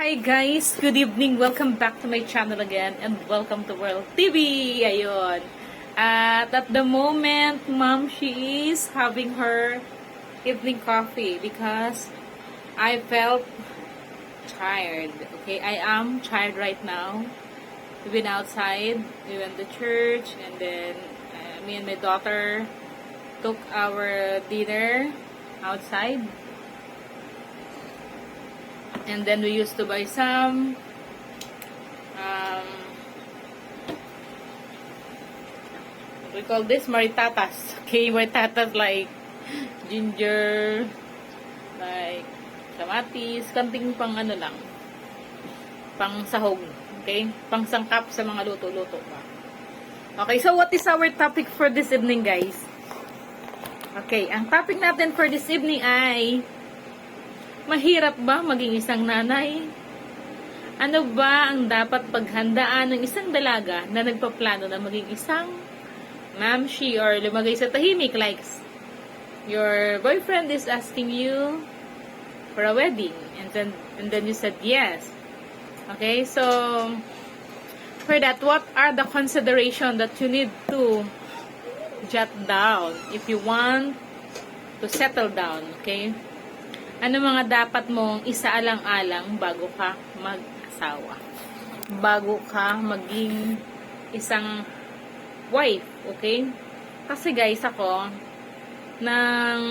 Hi guys! Good evening! Welcome back to my channel again and welcome to World TV! Ayun. At at the moment, mom, she is having her evening coffee because I felt tired. Okay, I am tired right now. We've been outside, we went to church, and then uh, me and my daughter took our dinner outside. And then we used to buy some um, we call this maritatas. Okay, maritatas like ginger, like kamatis, kanting pang ano lang, pang sahog. Okay? Pang sangkap sa mga luto-luto ba. Okay, so what is our topic for this evening, guys? Okay, ang topic natin for this evening ay Mahirap ba maging isang nanay? Ano ba ang dapat paghandaan ng isang dalaga na nagpaplano na maging isang mamshi or lumagay sa tahimik like your boyfriend is asking you for a wedding and then and then you said yes. Okay, so for that, what are the consideration that you need to jot down if you want to settle down, okay? Ano mga dapat mong isaalang-alang bago ka mag-asawa? Bago ka maging isang wife, okay? Kasi guys, ako, nang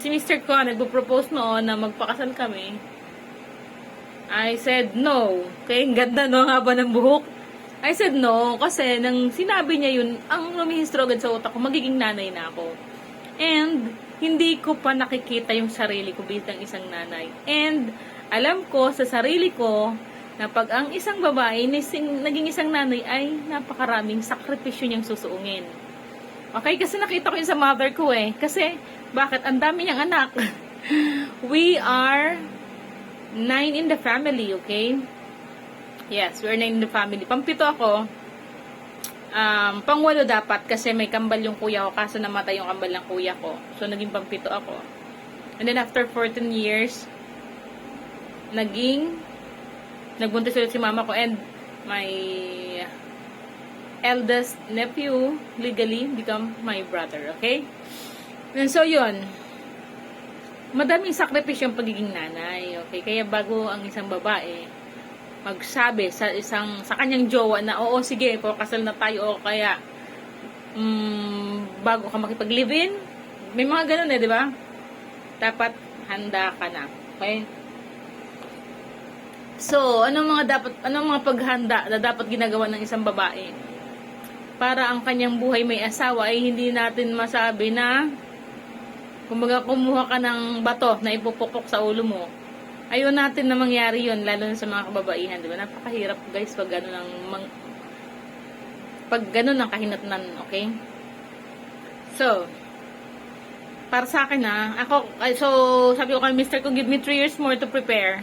si Mr. ko nagpo-propose noon na magpakasal kami, I said no. Okay, ang ganda no, haba ng buhok. I said no, kasi nang sinabi niya yun, ang lumihistro agad sa utak ko, magiging nanay na ako. And, hindi ko pa nakikita yung sarili ko bilang isang nanay. And, alam ko sa sarili ko, na pag ang isang babae naging isang nanay ay napakaraming sakripisyo niyang susuungin. Okay, kasi nakita ko yun sa mother ko eh. Kasi, bakit? Ang dami niyang anak. We are nine in the family, okay? Yes, we're nine in the family. Pampito ako, um, pangwalo dapat kasi may kambal yung kuya ko kaso namatay yung kambal ng kuya ko. So, naging pampito ako. And then, after 14 years, naging, nagbuntis ulit si mama ko and my eldest nephew legally become my brother, okay? And so, yun. Madaming sakripisyo yung pagiging nanay, okay? Kaya bago ang isang babae, magsabi sa isang sa kanyang jowa na oo sige kasal na tayo o kaya um, bago ka makipag-live-in may mga ganun eh di ba? Dapat handa ka na. Okay? So anong mga dapat anong mga paghanda na dapat ginagawa ng isang babae? Para ang kanyang buhay may asawa ay hindi natin masabi na kumbaga kumuha ka ng bato na ipupukpok sa ulo mo ayaw natin na mangyari yon lalo na sa mga kababaihan, di ba? Napakahirap guys pag gano'n ang mang, pag gano'n ang kahinatnan, okay? So, para sa akin na, ako, so, sabi ko kay Mr. ko, give me 3 years more to prepare.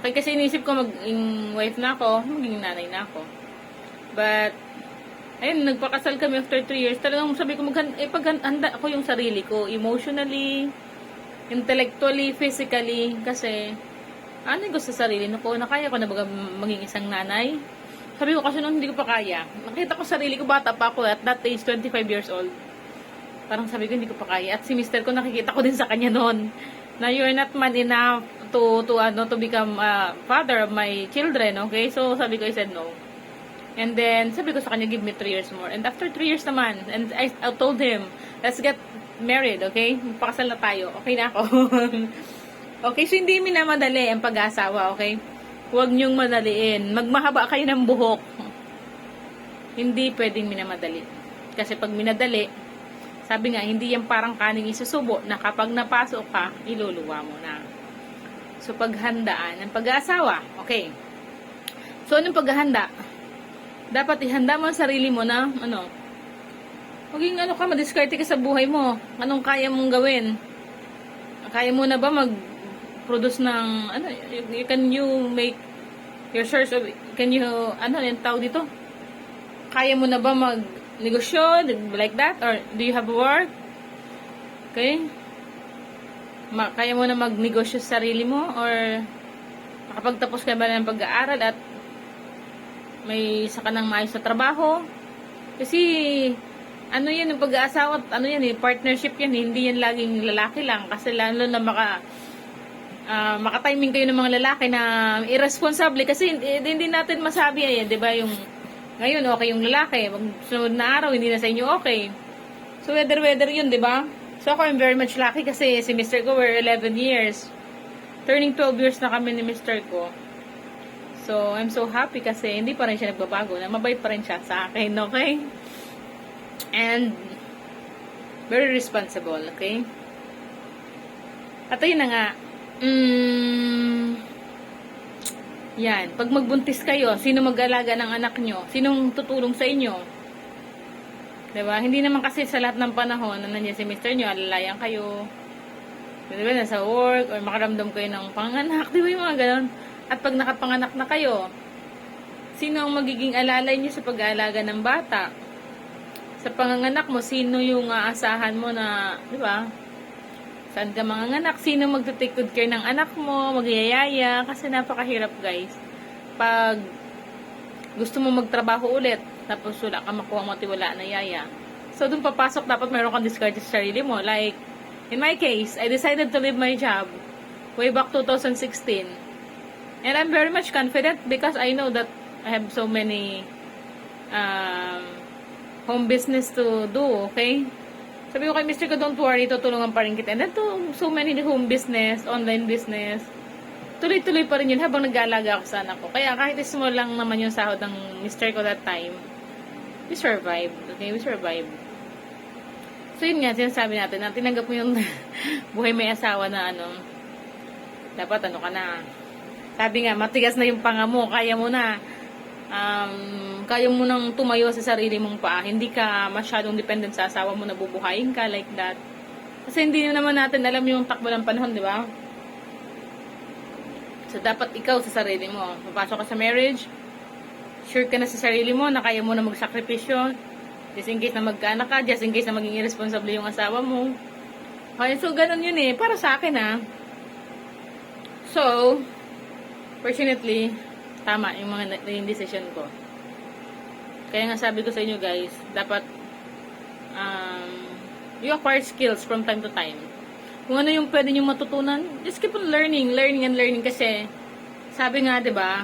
Okay, kasi inisip ko maging wife na ako, maging nanay na ako. But, ayun, nagpakasal kami after 3 years. Talagang sabi ko, maghan, eh, paghanda ako yung sarili ko, emotionally, intellectually, physically, kasi ano gusto sa sarili no ko, na kaya ko na baga maging isang nanay. Sabi ko kasi nung hindi ko pa kaya, nakita ko sarili ko, bata pa ako at that age, 25 years old. Parang sabi ko, hindi ko pa kaya. At si mister ko, nakikita ko din sa kanya noon, na you're not man enough to, to, ano, to become a father of my children, okay? So, sabi ko, I said no. And then, sabi ko sa kanya, give me 3 years more. And after 3 years naman, and I, I told him, let's get married, okay? Magpakasal na tayo. Okay na ako. okay, so hindi minamadali ang pag-asawa, okay? Huwag niyong madaliin. Magmahaba kayo ng buhok. Hindi pwedeng minamadali. Kasi pag minadali, sabi nga, hindi yan parang kaning isusubo na kapag napasok ka, iluluwa mo na. So, paghandaan ng pag-aasawa. Okay. So, anong paghahanda? Dapat ihanda mo ang sarili mo na, ano, maging ano ka, madiskarte ka sa buhay mo. Anong kaya mong gawin? Kaya mo na ba mag-produce ng, ano, can you make your source of, can you, ano, yung tawag dito? Kaya mo na ba mag-negosyo, like that? Or do you have work? Okay? Ma kaya mo na mag-negosyo sa sarili mo? Or nakapagtapos ka ba ng pag-aaral at may isa ka ng maayos na trabaho. Kasi, ano yan, yung pag-aasawa, ano yan eh, partnership yan, eh, hindi yan laging lalaki lang. Kasi lalo na maka, ah, makatiming kayo ng mga lalaki na irresponsible. Kasi hindi, hindi natin masabi yan, di ba, yung, ngayon okay yung lalaki, pag sunod na araw, hindi na sa inyo okay. So, weather-weather yun, di ba? So, ako, I'm very much lucky kasi si Mr. ko, we're 11 years. Turning 12 years na kami ni Mr. ko. So, I'm so happy kasi hindi pa rin siya nagbabago. Na mabait pa rin siya sa akin, okay? And, very responsible, okay? At ayun na nga, mm, yan, pag magbuntis kayo, sino mag-alaga ng anak nyo? Sinong tutulong sa inyo? 'Di ba? Hindi naman kasi sa lahat ng panahon na nandiyan si Mr. nyo, alalayan kayo. 'Di ba? Nasa work, or makaramdam kayo ng panganak, 'di ba yung mga ganun? At pag nakapanganak na kayo, sino ang magiging alalay nyo sa pag-aalaga ng bata? Sa panganganak mo, sino yung aasahan mo na, 'di ba? Saan ka manganganak? Sino magte-take good care ng anak mo? Magyayaya? Kasi napakahirap, guys. Pag gusto mo magtrabaho ulit, tapos wala ka makuha mo tiwala na yaya. So, dun papasok, dapat mayroon kang discard sa sarili mo. Like, in my case, I decided to leave my job way back 2016. And I'm very much confident because I know that I have so many um, home business to do, okay? Sabi ko kay Mr. ko, don't worry, tutulungan pa rin kita. And to, so many home business, online business, tuloy-tuloy pa rin yun habang nag-aalaga ako sa anak ko. Kaya kahit small lang naman yung sahod ng Mr. ko that time, we survived. Okay, we survived. So, yun nga, sinasabi natin, na tinanggap mo yung buhay may asawa na ano, dapat ano ka na. Sabi nga, matigas na yung panga mo, kaya mo na, um, kaya mo nang tumayo sa sarili mong paa. Hindi ka masyadong dependent sa asawa mo na bubuhayin ka like that. Kasi hindi na naman natin alam yung takbo ng panahon, di ba? So, dapat ikaw sa sarili mo. Papasok ka sa marriage, sure ka na sa sarili mo na kaya mo na magsakripisyo. Just in case na magkaanak ka, just in case na maging irresponsible yung asawa mo. Okay, so ganun yun eh. Para sa akin ha. So, fortunately, tama yung mga na- naging decision ko. Kaya nga sabi ko sa inyo guys, dapat um, you acquire skills from time to time. Kung ano yung pwede nyo matutunan, just keep on learning, learning and learning kasi sabi nga 'di ba,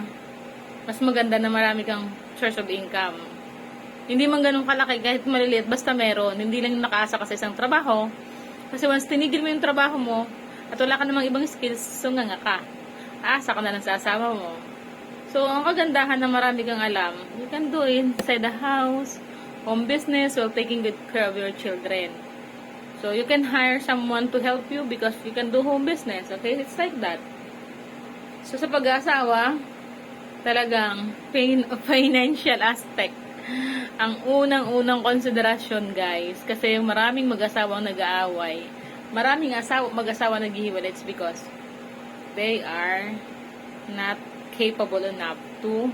mas maganda na marami kang source of income. Hindi man ganun kalaki kahit maliliit basta meron, hindi lang nakaasa ka sa isang trabaho. Kasi once tinigil mo yung trabaho mo at wala ka namang ibang skills, so nga nga ka. Aasa ka na lang sa asawa mo. So, ang kagandahan na marami kang alam, you can do it inside the house, home business, while taking good care of your children. So, you can hire someone to help you because you can do home business. Okay? It's like that. So, sa pag-aasawa, talagang fin- financial aspect ang unang-unang konsiderasyon, guys. Kasi maraming mag-asawang nag-aaway. Maraming asawa, mag-asawa naghihiwalay. It's because they are not capable enough to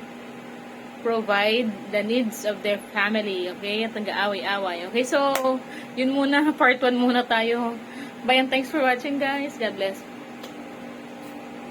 provide the needs of their family. Okay? At nag-aaway-away. Okay? So, yun muna. Part 1 muna tayo. Bye and thanks for watching, guys. God bless.